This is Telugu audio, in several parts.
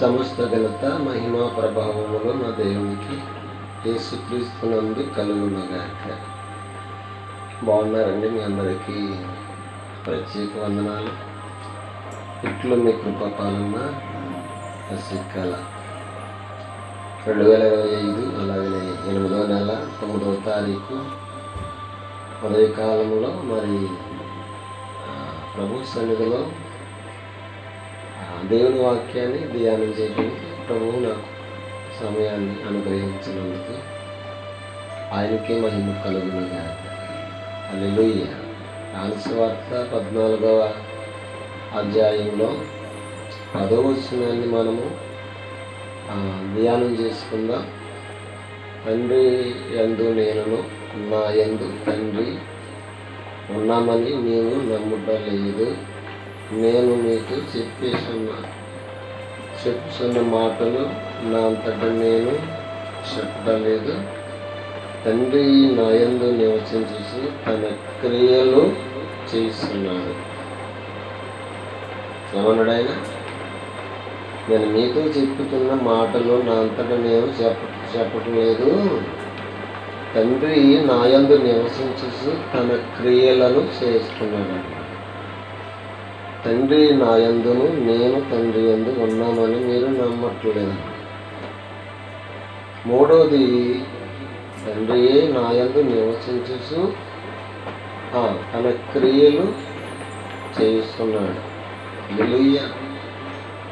సమస్త ఘనత మహిమ ప్రభావములు నా దేవునికి యేసుక్రీస్తునందు కలుగునగాక. బాగున్నారండి మీ అందరికీ ప్రత్యేక వందనాలు. ఇట్లు మీ కృపపాలన శశికళ రెండు వేల ఇరవై ఐదు అలాగే ఎనిమిదవ నెల తొమ్మిదవ తారీఖు ఉదయకాలంలో మరి ప్రభు సన్నిధిలో దేవుని వాక్యాన్ని ధ్యానం చేయడానికి ప్రభువు నాకు సమయాన్ని అనుగ్రహించినందుకు ఆయనకే మహిమ కలుగునుగా అల్లెలుయ్య ఆలస్యవార్త పద్నాలుగవ అధ్యాయంలో పదవ వచనాన్ని మనము ధ్యానం చేసుకుందాం. తండ్రి ఎందు నేను నా ఎందు తండ్రి ఉన్నామని మేము నమ్ముట లేదు నేను మీకు చెప్పేసిన చెప్పుతున్న మాటలు నా అంతట నేను చెప్పలేదు. తండ్రి నా యందు నివసించేసి తన క్రియలు చేస్తున్నాడు. ఏమన్నాడు నేను మీతో చెప్పుతున్న మాటలు నా అంతటా నేను చెప్ప చెప్పట్లేదు. తండ్రి నాయందు నివసించేసి తన క్రియలను చేస్తున్నాడు. తండ్రి నా యందును నేను తండ్రి యందు ఉన్నామని మీరు నమ్మట్లేదు. మూడవది తండ్రి నా యందు నివసించేసు తన క్రియలు చేస్తున్నాడు హల్లెలూయా.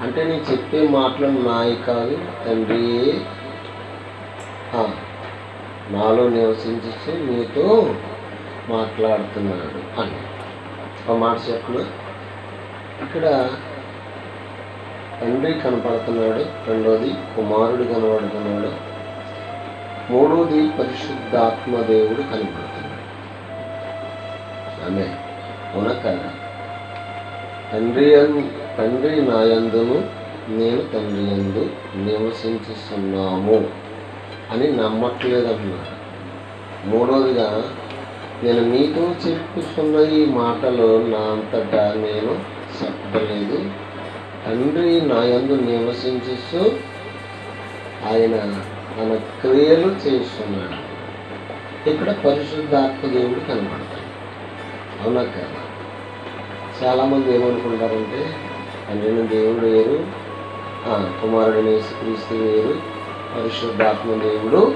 అంటే నేను చెప్పే మాటలు నాయి కాదు తండ్రి నాలో నివసించేసి మీతో మాట్లాడుతున్నాడు అని. ఒక మాట చెప్పిన? ఇక్కడ తండ్రి కనపడుతున్నాడు రెండోది కుమారుడు కనబడుతున్నాడు మూడోది పరిశుద్ధాత్మదేవుడు కనపడుతున్నాడు ఆమె అవునా తండ్రి తండ్రి నాయందును నేను తండ్రి యందు నివసించుతున్నాము అని నమ్మట్లేదన్నాడు మూడోదిగా నేను మీతో చెప్పుతున్న ఈ మాటలు నా అంతటా నేను చెప్పలేదు తండ్రి నా యందు నివసించు ఆయన తన క్రియలు చేస్తున్నాడు. ఇక్కడ పరిశుద్ధాత్మ దేవుడు కనబడతాడు. అవునా కదా? చాలామంది ఏమనుకుంటారంటే తండ్రిని దేవుడు వేరు కుమారుడిని యేసుక్రీస్తు వేరు పరిశుద్ధాత్మ దేవుడు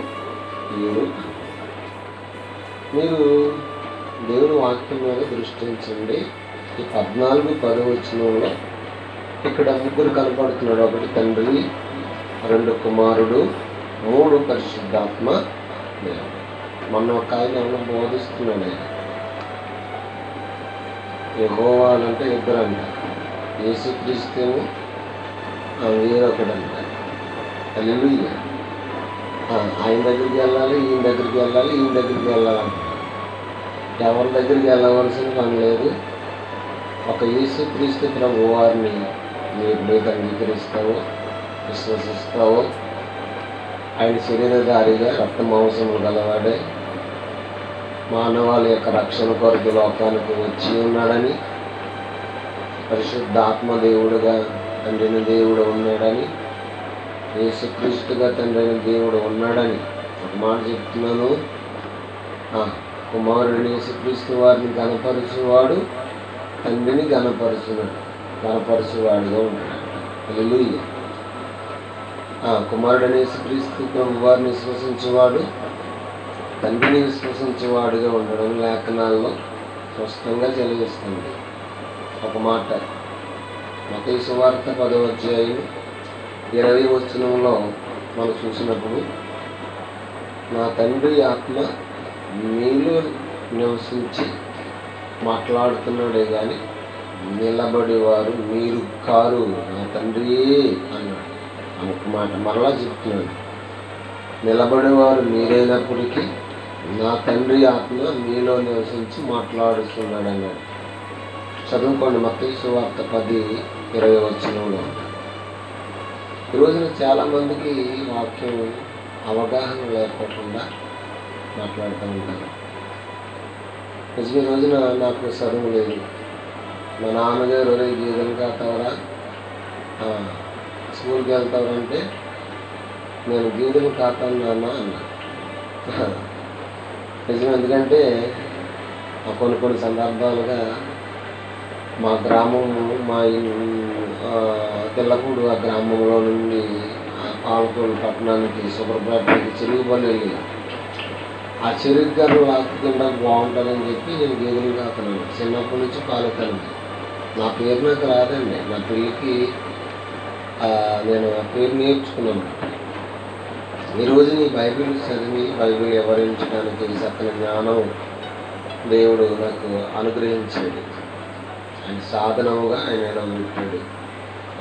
వేరు మీరు దేవుడు వాక్యం మీద దృష్టించండి. ఈ పద్నాలుగు పదవచనంలో ఇక్కడ ముగ్గురు కనపడుతున్నాడు ఒకటి తండ్రి రెండు కుమారుడు మూడు పరిశుద్ధాత్మ. మొన్న ఒక ఆయన ఎవరో బోధిస్తున్నాడు ఆయన? యెహోవాలంటే ఇద్దరు అంట యేసుక్రీస్తేమో ఆ వేరొకడు అంట హల్లెలూయా ఆయన దగ్గరికి వెళ్ళాలి ఈయన దగ్గరికి వెళ్ళాలి ఈయన దగ్గరికి వెళ్ళాలి ఎవరి దగ్గరికి వెళ్ళవలసిన పని లేదు. ఒక యేసుక్రీస్తు ప్రభు వారిని మీరు మీద అంగీకరిస్తావో విశ్వసిస్తావో ఆయన శరీరధారిగా రక్త మాంసములు గలవాడే మానవాళి యొక్క రక్షణ కొరకు లోకానికి వచ్చి ఉన్నాడని పరిశుద్ధ దేవుడుగా తండ్రిని దేవుడు ఉన్నాడని యేసుక్రీస్తుగా తండ్రిన దేవుడు ఉన్నాడని ఒక మాట చెప్తున్నాను. కుమారుడు యేసుక్రీస్తు వారిని కనపరిచేవాడు తండ్రిని గణపరచున్నాడు గణపరచువాడుగా ఉంటాడు. హల్లెలూయా. ఆ కుమారుడని వారిని విశ్వసించేవాడు తండ్రిని విశ్వసించేవాడుగా ఉండడం లేఖనాల్లో స్పష్టంగా తెలియజేస్తుంది. ఒక మాట. మత సువార్త పదవ అధ్యాయం ఇరవై వచనంలో మనం చూసినప్పుడు నా తండ్రి ఆత్మ మీలో నివసించి మాట్లాడుతున్నాడే కానీ నిలబడేవారు మీరు కారు. నా తండ్రి అన్నాడు. ఒక మాట మరలా చెప్తున్నాడు. నిలబడేవారు మీరైనప్పటికీ నా తండ్రి ఆత్మ మీలో నివసించి మాట్లాడుతున్నాడు అన్నాడు. చదువుకోండి మత వార్త పది ఇరవై వచ్చినంలో ఈ రోజున చాలామందికి వాక్యం అవగాహన లేకుండా మాట్లాడుతూ ఉంటారు. నిజమే రోజున నాకు చదువు లేదు. మా నాన్నగారు ఒరే గీతలు కాతావరా స్కూల్కి వెళ్తావంటే నేను గీతలు కాతాను నాన్న అన్నా. నిజం ఎందుకంటే కొన్ని కొన్ని సందర్భాలుగా మా గ్రామం మా తెల్లకూడు ఆ, ఆ గ్రామంలో నుండి ఆ పాలకోడు పట్టణానికి సుబ్రపేటకి చెరుకుపల్లి వెళ్ళాను ఆ చెరుగ్గారు గారు బాగుంటుందని చెప్పి నేను గేదెలు కాకున్నాను చిన్నప్పటి నుంచి పాలతాను నా పేరు నాకు రాదండి. నా పిల్లకి నేను ఆ పేరు నేర్చుకున్నాను. ఈ నీ బైబిల్ చదివి బైబిల్ వివరించడానికి చక్కని జ్ఞానం దేవుడు నాకు అనుగ్రహించాడు. ఆయన సాధనముగా ఆయన పెట్టాడు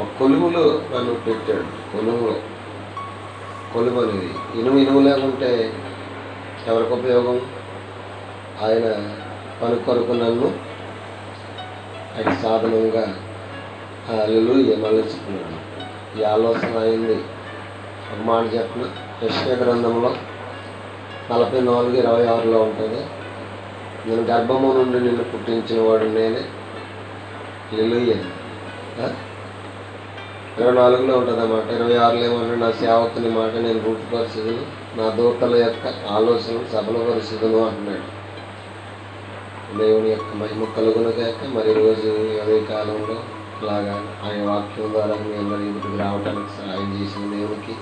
ఒక కొలువులో నన్ను పెట్టాడు. కొలువులో కొలువు అనేది ఇనుము ఇనుము లేకుంటే ఎవరికి ఉపయోగం? ఆయన పని కొరకు నన్ను ఆయన సాధనంగా అల్లు మళ్ళించుకున్నాడు. ఈ ఆలోచన అయింది. ఒక మాట చెప్పిన. యశ్వ గ్రంథంలో నలభై నాలుగు ఇరవై ఆరులో ఉంటుంది. నేను గర్భము నుండి నిన్ను పుట్టించిన వాడు నేనే. ఎల్లుయ్య ఇరవై నాలుగులో ఉంటుంది అన్నమాట ఇరవై ఆరులో ఏమంటే నా సేవకుని మాట నేను రూపుపరిచిదును నా దూతల యొక్క ఆలోచనలు పరిస్థితులు అంటున్నాడు. దేవుని యొక్క మహిమ కలుగునగాక మరి రోజు అదే కాలంలో అలాగా ఆయన వాక్యం ద్వారా మీ అందరి ఇంటికి రావడానికి సహాయం చేసిన దేవునికి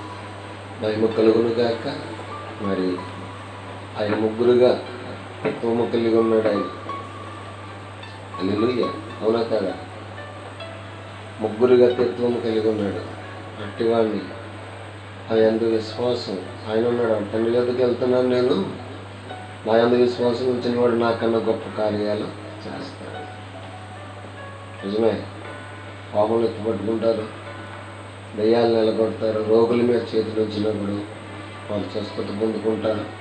మహిమ కలుగును కాక మరి ఆయన ముగ్గురుగా తోమ కలిగి ఉన్నాడు ఆయన. అల్లుయ్య అవునా కదా? ముగ్గురుగా తత్వము కలిగి ఉన్నాడు. అట్టివాడిని. అది ఎంత విశ్వాసం. ఆయన ఉన్నాడు. తండ్రి గదికి వెళ్తున్నాను నేను. నా అందు విశ్వాసం ఉంచిన వాడు నాకన్నా గొప్ప కార్యాలు చేస్తాడు. నిజమే. పాపలు ఎత్తుపట్టుకుంటారు. దయ్యాలు నిలబడతారు. రోగుల మీద చేతులు ఉంచినప్పుడు వాళ్ళు స్వస్థత పొందుకుంటారు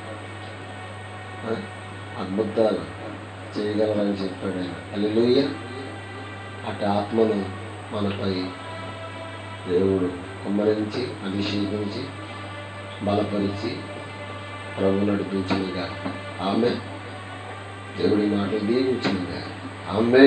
అద్భుతాలు చేయగలరని చెప్పాడు ఆయన. అల్లుయ్య అటు ఆత్మను మనపై దేవుడు కుమ్మరించి అభిషేకించి బలపరిచి ప్రభు నడిపించినగా. ఆమె దేవుడి మాట దీవించినగా ఆమె